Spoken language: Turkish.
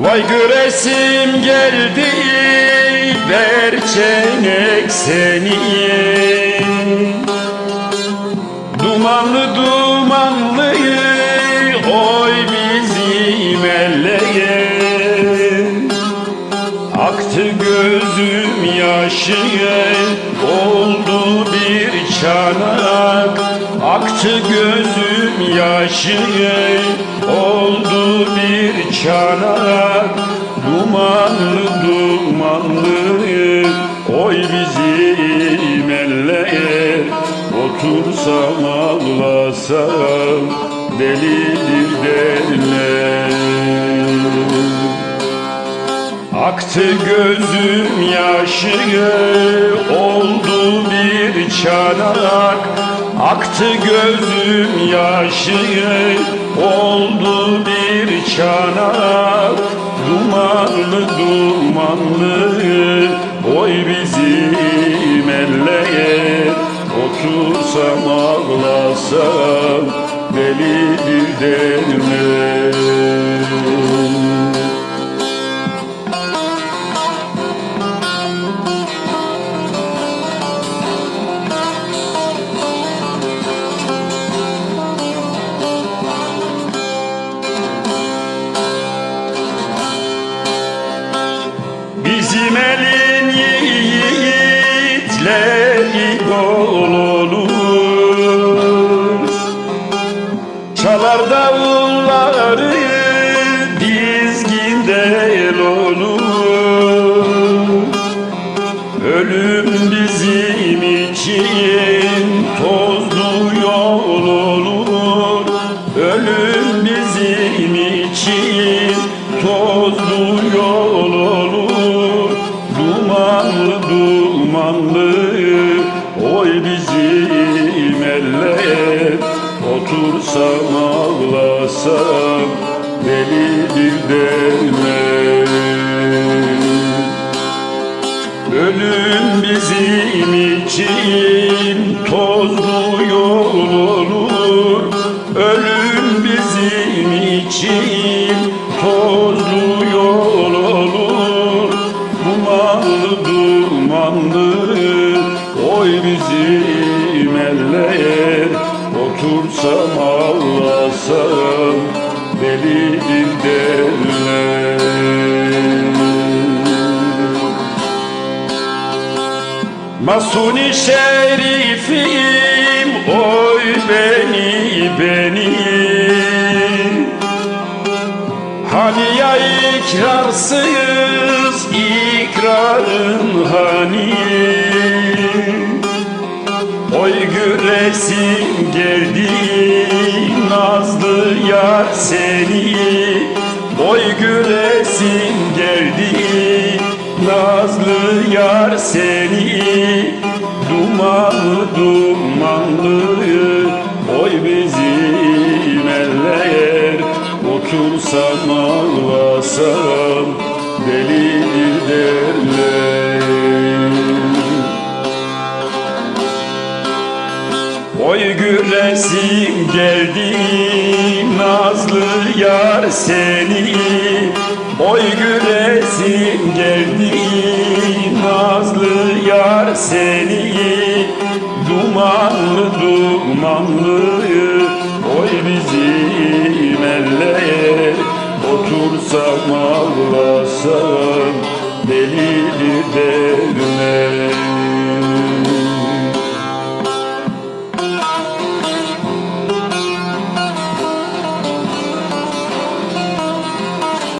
Vay göresim geldi berçenek seni. Dumanlı dumanlı oy bizim elleye Aktı gözüm yaşı çanak Aktı gözüm yaşı oldu bir çanak Dumanlı dumanlı oy bizim eller Otursam ağlasam delidir derler. Aktı gözüm yaşı çanak Aktı gözüm yaşı oldu bir çanak Dumanlı dumanlı oy bizim eller Otursam ağlasam delidir derler dumanlı oy bizim eller Otursam ağlasam delidir derler Ölüm bizim için tozlu yol olur. Ölüm bizim için tozlu bizim eller Otursam ağlasam delidir derler Masuni şerifim oy beni beni. Hani ya ikrarsız ikrarın hani güresim geldi nazlı yar seni. Oy güresim geldi nazlı yar seni. Dumanlı dumanlı oy bizim eller Otursam ağlasam delidir derler Oy gülesim geldi nazlı yar seni. Oy gülesim geldi nazlı yar seni. Dumanlı dumanlı oy bizim eller. Otursam ağlasam delidir derler